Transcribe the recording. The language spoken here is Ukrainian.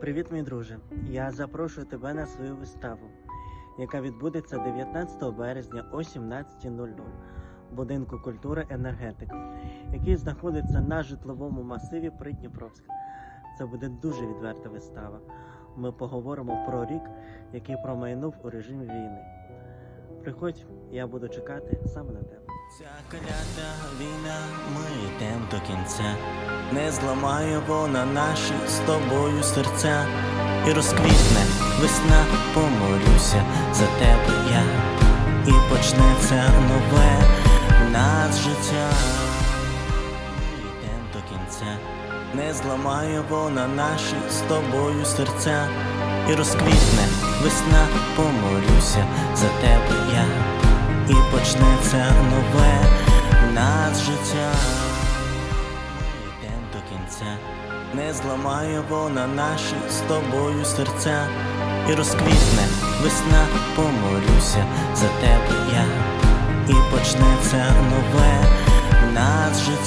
Привіт, мій друже! Я запрошую тебе на свою виставу, яка відбудеться 19 березня о 17.00 в будинку культури Енергетик, який знаходиться на житловому масиві Придніпровська. Це буде дуже відверта вистава. Ми поговоримо про рік, який промайнув у режимі війни. Приходь, я буду чекати саме на тебе. Ця клята війна, ми йдем до кінця, не зламає вона наші з тобою серця, і розквітне весна, помолюся за тебе я, і почнеться нове нас життя. Йдем до кінця, не зламає вона наші з тобою серця, і розквітне весна, помолюся за тебе я. І почнеться нове кінця, не зламає вона наші з тобою серця, і розквітне весна, помолюся за тебе я, і почнеться нове. В нас життя.